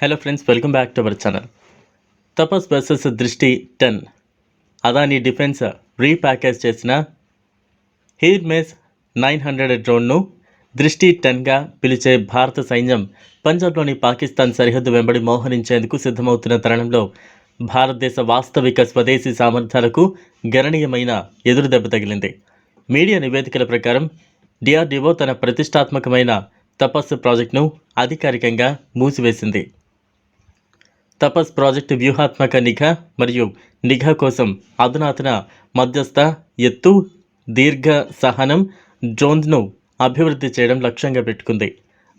Hello friends welcome back to our channel Tapas versus Drishti ten Adani defence repackage చేసిన Hermes nine hundred డ్రోన్ను దృష్టి టెన్గా పిలిచే భారత సైన్యం పంజాబ్లోని పాకిస్తాన్ సరిహద్దు వెంబడి మోహరించేందుకు సిద్ధమవుతున్న తరుణంలో భారతదేశ వాస్తవిక స్వదేశీ సామర్థ్యాలకు గణనీయమైన ఎదురుదెబ్బ తగిలింది. మీడియా నివేదికల ప్రకారం డిఆర్డీఓ తన ప్రతిష్టాత్మకమైన తపస్సు ప్రాజెక్టును అధికారికంగా మూసివేసింది. తపస్ ప్రాజెక్టు వ్యూహాత్మక నిఘా మరియు నిఘా కోసం అధునాతన మధ్యస్థ ఎత్తు దీర్ఘ సహనం డ్రోన్ను అభివృద్ధి చేయడం లక్ష్యంగా పెట్టుకుంది.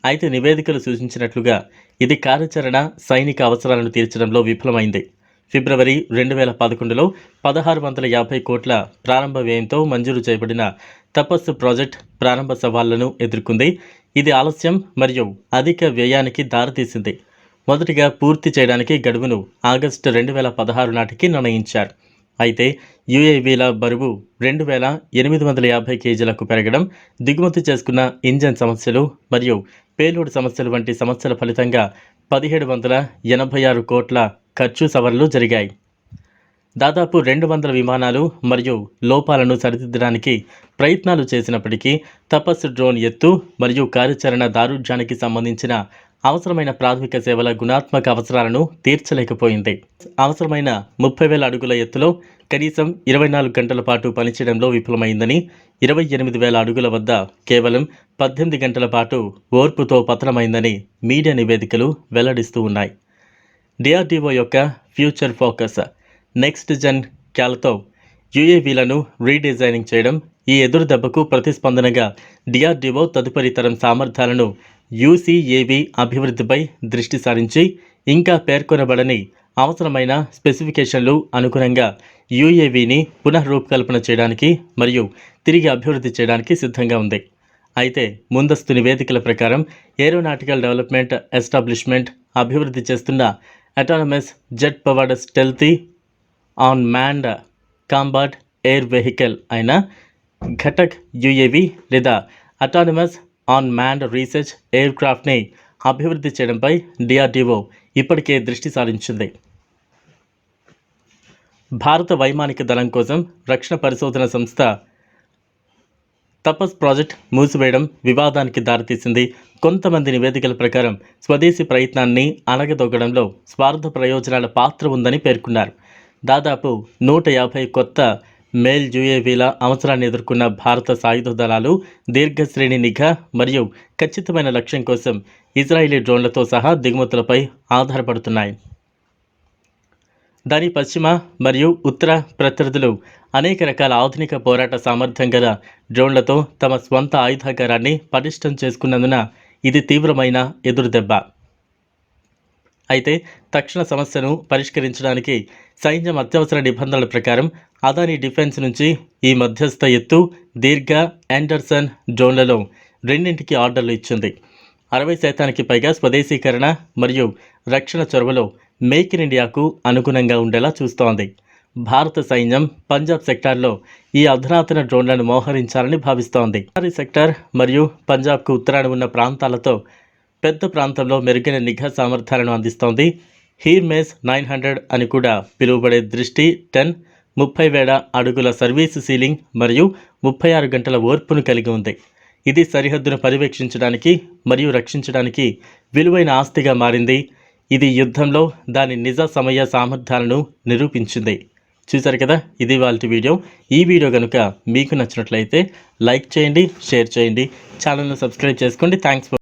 అయితే నివేదికలు సూచించినట్లుగా ఇది కార్యాచరణ సైనిక అవసరాలను తీర్చడంలో విఫలమైంది. ఫిబ్రవరి రెండు వేల పదకొండులో పదహారు వందల యాభై కోట్ల ప్రారంభ వ్యయంతో మంజూరు చేయబడిన తపస్సు ప్రాజెక్ట్ ప్రారంభ సవాళ్ళను ఎదుర్కొంది. ఇది ఆలస్యం మరియు అధిక వ్యయానికి దారితీసింది. మొదటిగా పూర్తి చేయడానికి గడువును ఆగస్టు రెండు వేల పదహారు నాటికి నిర్ణయించారు. అయితే యుఏవీల బరువు రెండు వేల ఎనిమిది వందల యాభై కేజీలకు పెరగడం దిగుమతి చేసుకున్న ఇంజన్ సమస్యలు మరియు పేలోడ్ సమస్యలు వంటి సమస్యల ఫలితంగా పదిహేడు వందల ఎనభై ఆరు కోట్ల ఖర్చు సవరణలు జరిగాయి. దాదాపు రెండు వందల విమానాలు మరియు లోపాలను సరిదిద్దడానికి ప్రయత్నాలు చేసినప్పటికీ తపస్సు డ్రోన్ ఎత్తు మరియు కార్యాచరణ దారుఢ్యానికి సంబంధించిన అవసరమైన ప్రాథమిక సేవల గుణాత్మక అవసరాలను తీర్చలేకపోయింది. అవసరమైన ముప్పై వేల అడుగుల ఎత్తులో కనీసం ఇరవై నాలుగు గంటల పాటు పనిచేయడంలో విఫలమైందని ఇరవై ఎనిమిది వేల అడుగుల వద్ద కేవలం పద్దెనిమిది గంటల పాటు ఓర్పుతో పతనమైందని మీడియా నివేదికలు వెల్లడిస్తూ ఉన్నాయి. డిఆర్డీఓ యొక్క ఫ్యూచర్ ఫోకస్ నెక్స్ట్ జెన్ క్యాలతో యుఏవీలను రీడిజైనింగ్ చేయడం ఈ ఎదురు దెబ్బకు ప్రతిస్పందనగా డిఆర్డీఓ తదుపరి తరం సామర్థ్యాలను యూసీఏవి అభివృద్ధిపై దృష్టి సారించి ఇంకా పేర్కొనబడని అవసరమైన స్పెసిఫికేషన్లు అనుగుణంగా యూఏవీని పునఃరూపకల్పన చేయడానికి మరియు తిరిగి అభివృద్ధి చేయడానికి సిద్ధంగా ఉంది. అయితే ముందస్తు నివేదికల ప్రకారం ఏరోనాటికల్ డెవలప్మెంట్ ఎస్టాబ్లిష్మెంట్ అభివృద్ధి చేస్తున్న autonomous jet powered stealthy unmanned combat air vehicle అయిన ఘటక్ యుఏవి లేదా autonomous unmanned research air క్రాఫ్ట్ని అభివృద్ధి చేయడంపై డిఆర్డీఓ ఇప్పటికే దృష్టి సారించింది. భారత వైమానిక దళం కోసం రక్షణ పరిశోధన సంస్థ తపస్ ప్రాజెక్ట్ మూసివేయడం వివాదానికి దారితీసింది. కొంతమంది నివేదికల ప్రకారం స్వదేశీ ప్రయత్నాన్ని అణగదొగ్గడంలో స్వార్థ ప్రయోజనాల పాత్ర ఉందని పేర్కొన్నారు. దాదాపు నూట యాభై కొత్త మేల్ యుఏవీల అవసరాన్ని ఎదుర్కొన్న భారత సాయుధ దళాలు దీర్ఘశ్రేణి నిఘా మరియు ఖచ్చితమైన లక్ష్యం కోసం ఇజ్రాయిలీ డ్రోన్లతో సహా దిగుమతులపై ఆధారపడుతున్నాయి. దాని పశ్చిమ మరియు ఉత్తర ప్రత్యర్థులు అనేక రకాల ఆధునిక పోరాట సామర్థ్యం గల డ్రోన్లతో తమ స్వంత ఆయుధాగారాన్ని పటిష్టం చేసుకున్నందున ఇది తీవ్రమైన ఎదురుదెబ్బ. అయితే తక్షణ సమస్యను పరిష్కరించడానికి సైన్యం అత్యవసర నిబంధనల ప్రకారం అదాని డిఫెన్స్ నుంచి ఈ మధ్యస్థ ఎత్తు దీర్ఘ యాండర్సన్ డ్రోన్లలో రెండింటికి ఆర్డర్లు ఇచ్చింది. అరవై శాతానికి పైగా స్వదేశీకరణ మరియు రక్షణ చొరవలో మేక్ ఇన్ ఇండియాకు అనుగుణంగా ఉండేలా చూస్తోంది. భారత సైన్యం పంజాబ్ సెక్టార్లో ఈ అధునాతన డ్రోన్లను మోహరించాలని భావిస్తోంది. సెక్టార్ మరియు పంజాబ్కు ఉత్తరాన ఉన్న ప్రాంతాలతో పెద్ద ప్రాంతంలో మెరుగైన నిఘా సామర్థ్యాలను అందిస్తోంది. హీర్మేస్ నైన్ హండ్రెడ్ అని కూడా పిలువబడే దృష్టి టెన్ ముప్పై వేల అడుగుల సర్వీస్ సీలింగ్ మరియు ముప్పై ఆరు గంటల ఓర్పును కలిగి ఉంది. ఇది సరిహద్దును పర్యవేక్షించడానికి మరియు రక్షించడానికి విలువైన ఆస్తిగా మారింది. ఇది యుద్ధంలో దాని నిజ సమయ సామర్థ్యాలను నిరూపించింది. చూసారు కదా? ఇది వాళ్ళ వీడియో. ఈ వీడియో కనుక మీకు నచ్చినట్లయితే లైక్ చేయండి షేర్ చేయండి. ఛానల్ను సబ్స్క్రైబ్ చేసుకోండి. Thanks for